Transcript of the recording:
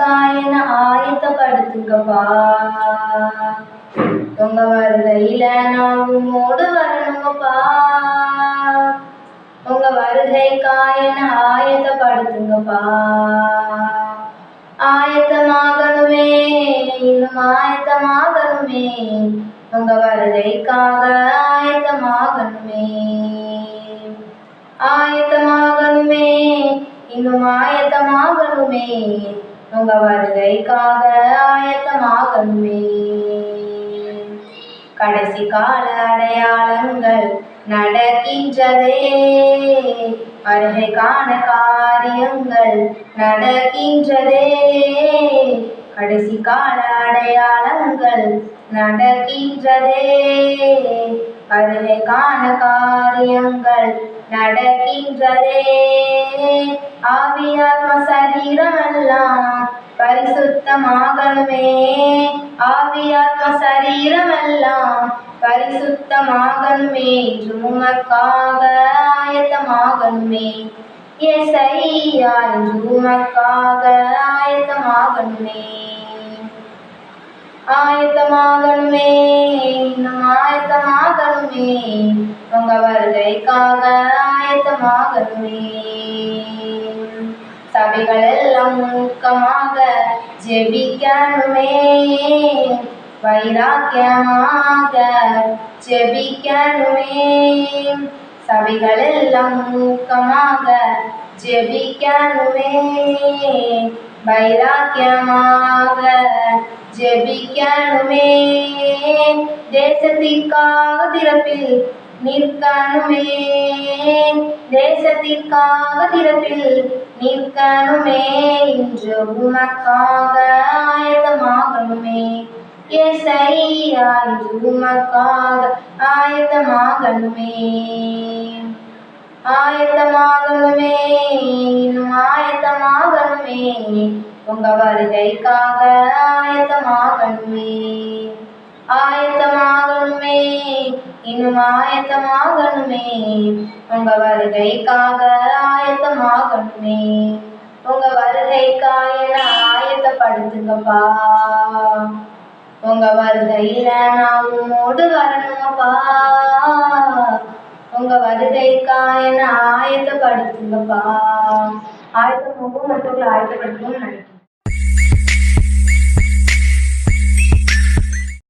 வருகைக்காயன ஆயத்தப்படுத்துங்கப்பா. உங்க வருகையில நான் உம்மோடு வரணுங்கப்பா. உங்க வருகைக்காயன ஆயத்தப்படுத்துங்கப்பா. ஆயத்தமாகணுமே இன்னும் ஆயத்தமாகணுமே. உங்க வருகைக்காக ஆயத்தமாகணுமே. ஆயத்தமாகணுமே இன்னும் ஆயத்தமாகணுமே. உங்க வருகைக்காக ஆயத்தமாகணுமே. கடைசி கால அடையாளங்கள் நடக்கின்றதே. வருகைக்கான காரியங்கள் நடக்கின்றதே. கடைசி கால அடையாளங்கள் நடக்கின்றதே. வருகைக்கான காரியங்கள் நடக்கின்றதே. ஆவியாத்ம சரீரமெல்லாம் பரிசுத்தமாகணுமே. ஆவியாத்ம சரீரமெல்லாம் பரிசுத்தமாகணுமே. என்று உமக்காக ஆயத்தமாகணுமே. எசையா உமக்காக ஆயத்தமாகணுமே. ஆயத்தமாகணுமே இன்னும் ஆயத்தமாகணுமே. உங்க வருகைக்காக ஆயத்தமாகணுமே. சபைகள் எல்லாம் ஊக்கமாக ஜெபிக்கணுமே. வைராக்கியமாக ஜெபிக்கணுமே. சபைகள் எல்லாம் ஊக்கமாக ஜெபிக்கணுமே. வைராக்கியமாக ஜெபிக்கணுமே. தேசத்திற்காக திறப்பில் நிற்கணுமே. தேசத்திற்காக திறப்பில் நிற்கணுமே. இன்று உமக்காக ஆயத்தமாகணுமே. ஏசையா உமக்காக ஆயத்தமாகணுமே. ஆயத்தமாகணுமே இன்னும் ஆயத்தமாகணுமே. உங்க வருகைக்காக ஆயத்தமாகணுமே. ஆயத்தமாகணுமே இன்னும் ஆயத்தமாகணுமே. உங்க வருகைக்காக ஆயத்தமாகணுமே. உங்க வருகைக்காக ஆயத்தப்படுத்துங்கப்பா. உங்க வருகையில நான் உம்மோடு வரணுங்கப்பா உங்க வருகைக்கா என்ன ஆயத்தப்படுத்துங்கப்பா. ஆயத்தம் மற்றவங்களை ஆயத்தப்படுத்தணும்னு நினைக்கிறேன்.